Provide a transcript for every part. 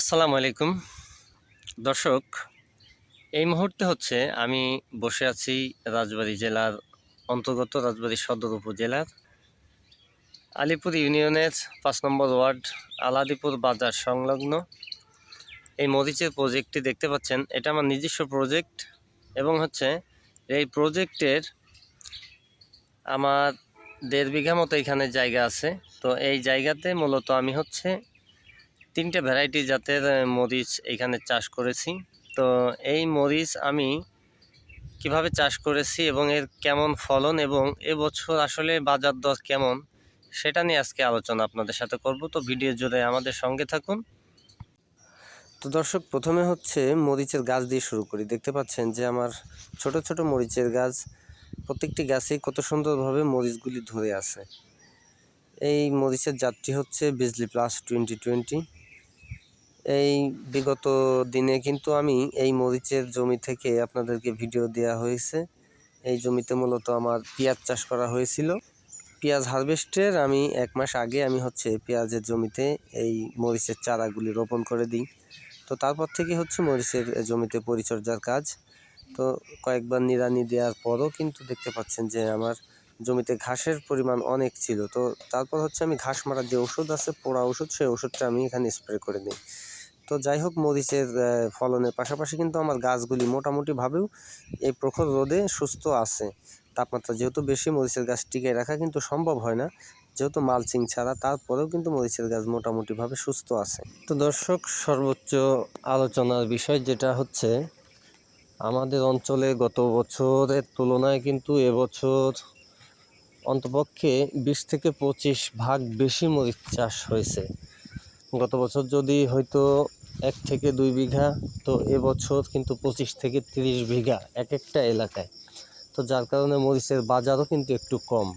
আসসালামু আলাইকুম। দর্শক, এই মুহূর্তে হচ্ছে আমি বসে আছি রাজবাড়ী জেলার অন্তর্গত রাজবাড়ী সদর উপজেলার আলিপুর ইউনিয়নের পাঁচ নম্বর ওয়ার্ড আলাদিপুর বাজার সংলগ্ন। এই মরিচের প্রজেক্টটি দেখতে পাচ্ছেন, এটা আমার নিজস্ব প্রজেক্ট এবং হচ্ছে এই প্রজেক্টের আমার দেড় বিঘা মতো এখানে জায়গা আছে। তো এই জায়গাতে মূলত আমি হচ্ছে তিনটে ভ্যারাইটি জাতের মরিচ এখানে চাষ করেছি। তো এই মরিচ আমি কীভাবে চাষ করেছি এবং এর কেমন ফলন এবং এবছর আসলে বাজার দর কেমন, সেটা নিয়ে আজকে আলোচনা আপনাদের সাথে করব। তো ভিডিও জুড়ে আমাদের সঙ্গে থাকুন। তো দর্শক, প্রথমে হচ্ছে মরিচের গাছ দিয়ে শুরু করি। দেখতে পাচ্ছেন যে আমার ছোট ছোট মরিচের গাছ, প্রত্যেকটি গাছেই কত সুন্দরভাবে মরিচগুলি ধরে আছে। এই মরিচের জাতটি হচ্ছে বিজলি প্লাস টোয়েন্টি টোয়েন্টি এই বিগত দিনে কিন্তু আমি এই মরিচের জমি থেকে আপনাদেরকে ভিডিও দেওয়া হয়েছে। এই জমিতে মূলত আমার পেঁয়াজ চাষ করা হয়েছিল। পেঁয়াজ হারভেস্টের আমি এক মাস আগে আমি হচ্ছে পেঁয়াজের জমিতে এই মরিচের চারাগুলি রোপণ করে দিই। তো তারপর থেকে হচ্ছে মরিচের জমিতে পরিচর্যার কাজ। তো কয়েকবার নিড়ানি দেওয়ার পরও কিন্তু দেখতে পাচ্ছেন যে আমার জমিতে ঘাসের পরিমাণ অনেক ছিল। তো তারপর হচ্ছে আমি ঘাস মারার যে ওষুধ আছে, পোড়া ওষুধ সেই ওষুধটা আমি এখানে স্প্রে করে দিই। তো যাই হোক, মরিচের ফলনের পাশাপাশি কিন্তু আমার গাছগুলি মোটামুটিভাবেও এই প্রখর রোদে সুস্থ আছে। তাপমাত্রা যেহেতু বেশি, মরিচের গাছ টিকে রাখা কিন্তু সম্ভব হয় না। যেহেতু মালচিং ছাড়া তারপরেও কিন্তু মরিচের গাছ মোটামুটিভাবে সুস্থ আছে। তো দর্শক, সর্বোচ্চ আলোচনার বিষয় যেটা হচ্ছে, আমাদের অঞ্চলে গত বছরের তুলনায় কিন্তু এবছর অন্তপক্ষে বিশ থেকে পঁচিশ ভাগ বেশি মরিচ চাষ হয়েছে। গত বছর যদি হয়তো এক থেকে দুই বিঘা, তো এবছর কিন্তু পঁচিশ থেকে তিরিশ বিঘা এক একটা এলাকায়। তো যার কারণে মরিচের বাজারও কিন্তু একটু কম।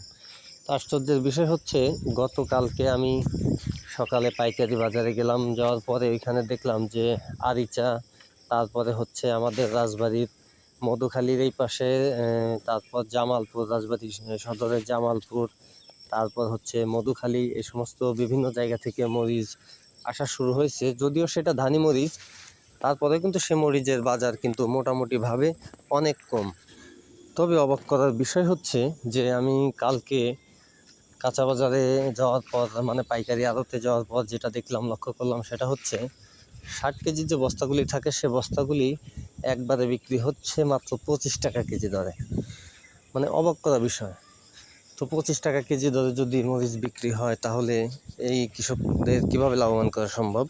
আশ্চর্যের বিষয় হচ্ছে, গতকালকে আমি সকালে পাইকারি বাজারে গেলাম, যাওয়ার পরে ওইখানে দেখলাম যে আরিচা, তারপরে হচ্ছে আমাদের রাজবাড়ির মধুখালীর এই পাশে তারপর জামালপুর, রাজবাড়ি সদরের জামালপুর, তারপর হচ্ছে মধুখালী এই সমস্ত বিভিন্ন জায়গা থেকে মরিচ আসা শুরু হয়েছে। যদিও সেটা ধানি মরিচ, তারপরে কিন্তু সে মরিচের বাজার কিন্তু মোটামুটিভাবে অনেক কম। তবে অবাক করার বিষয় হচ্ছে যে আমি কালকে কাঁচা বাজারে যাওয়ার পর মানে পাইকারি আড়তে যাওয়ার পর যেটা দেখলাম, লক্ষ্য করলাম সেটা হচ্ছে ষাট কেজির যে বস্তাগুলি থাকে, সে বস্তাগুলি একবারে বিক্রি হচ্ছে মাত্র পঁচিশ টাকা কেজি দরে। মানে অবাক করা বিষয়। তো পঁচিশ টাকা কেজি দরে যদি মরিচ বিক্রি হয়, তাহলে এই কৃষকদের কীভাবে লাভবান করা সম্ভব?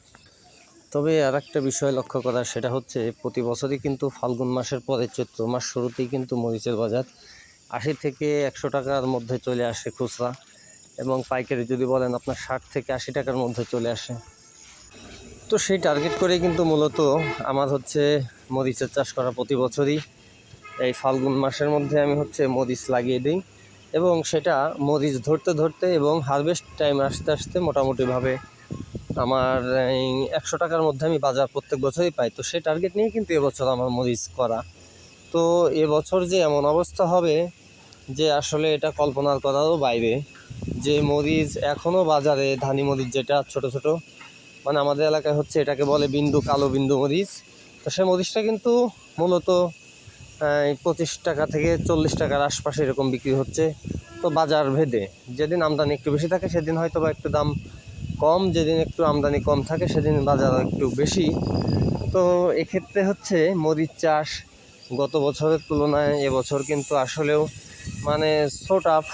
তবে আর একটা বিষয় লক্ষ্য করা, সেটা হচ্ছে প্রতি বছরই কিন্তু ফাল্গুন মাসের পরে চৈত্র মাস শুরুতেই কিন্তু মরিচের বাজার আশি থেকে একশো টাকার মধ্যে চলে আসে খুচরা এবং পাইকারি যদি বলেন আপনার ষাট থেকে আশি টাকার মধ্যে চলে আসে। তো সেই টার্গেট করে কিন্তু মূলত আমার হচ্ছে মরিচের চাষ করা প্রতি বছরই। এই ফাল্গুন মাসের মধ্যে আমি হচ্ছে মরিচ লাগিয়ে দিই। এবং সেটা মরিচ ধরতে ধরতে এবং হারভেস্ট টাইম আসতে আসতে মোটামুটিভাবে আমার একশো টাকার মধ্যে আমি বাজার প্রত্যেক বছরই পাই। তো সেই টার্গেট নিয়ে কিন্তু এবছর আমার মরিচ করা। তো এবছর যে এমন অবস্থা হবে যে আসলে এটা কল্পনার করারও বাইরে। যে মরিচ এখনও বাজারে, ধানি মরিচ যেটা ছোট ছোট মানে আমাদের এলাকায় হচ্ছে এটাকে বলে বিন্দু কালো বিন্দু মরিচ। তো সেই মরিচটা কিন্তু মূলত পঁচিশ টাকা থেকে চল্লিশ টাকার আশপাশে এরকম বিক্রি হচ্ছে। তো বাজার ভেদে যেদিন আমদানি একটু বেশি থাকে, সেদিন হয়তো বা একটু দাম কম, যেদিন একটু আমদানি কম থাকে, সেদিন বাজার একটু বেশি। তো এক্ষেত্রে হচ্ছে মরিচ চাষ গত বছরের তুলনায় এবছর কিন্তু আসলেও মানে ছোট আপ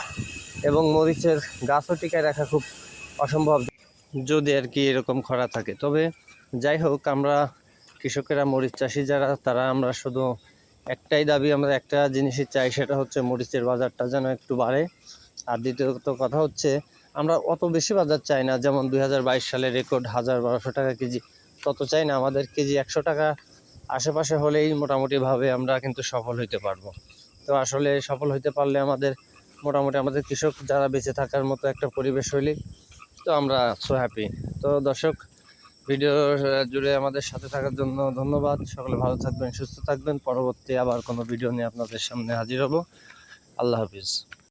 এবং মরিচের গাছও টিকায় রাখা খুব অসম্ভব। যদি আর কি এরকম খরা থাকে, তবে যাই হোক, আমরা কৃষকেরা মরিচ চাষি যারা, তারা আমরা শুধু একটাই দাবি আমরা একটা জিনিসই চাই, সেটা হচ্ছে মরিচের বাজারটা যেন একটু বাড়ে। আর দ্বিতীয়ত কথা হচ্ছে, আমরা অত বেশি বাজার চাই না, যেমন দুই সালে রেকর্ড হাজার বারোশো টাকা কেজি। তত চাই না, আমাদের কেজি একশো টাকা আশেপাশে হলেই মোটামুটিভাবে আমরা কিন্তু সফল হইতে পারব। তো আসলে সফল হইতে পারলে আমাদের, মোটামুটি আমাদের কৃষক যারা বেঁচে থাকার মতো একটা পরিবেশ হইলে তো আমরা সো হ্যাপি তো দর্শক ভিডিও জুড়ে আমাদের সাথে থাকার জন্য ধন্যবাদ। সকলে ভালো থাকবেন, সুস্থ থাকবেন। পরবর্তী আবার কোনো ভিডিও নিয়ে আপনাদের সামনে হাজির হব। আল্লাহ হাফিজ।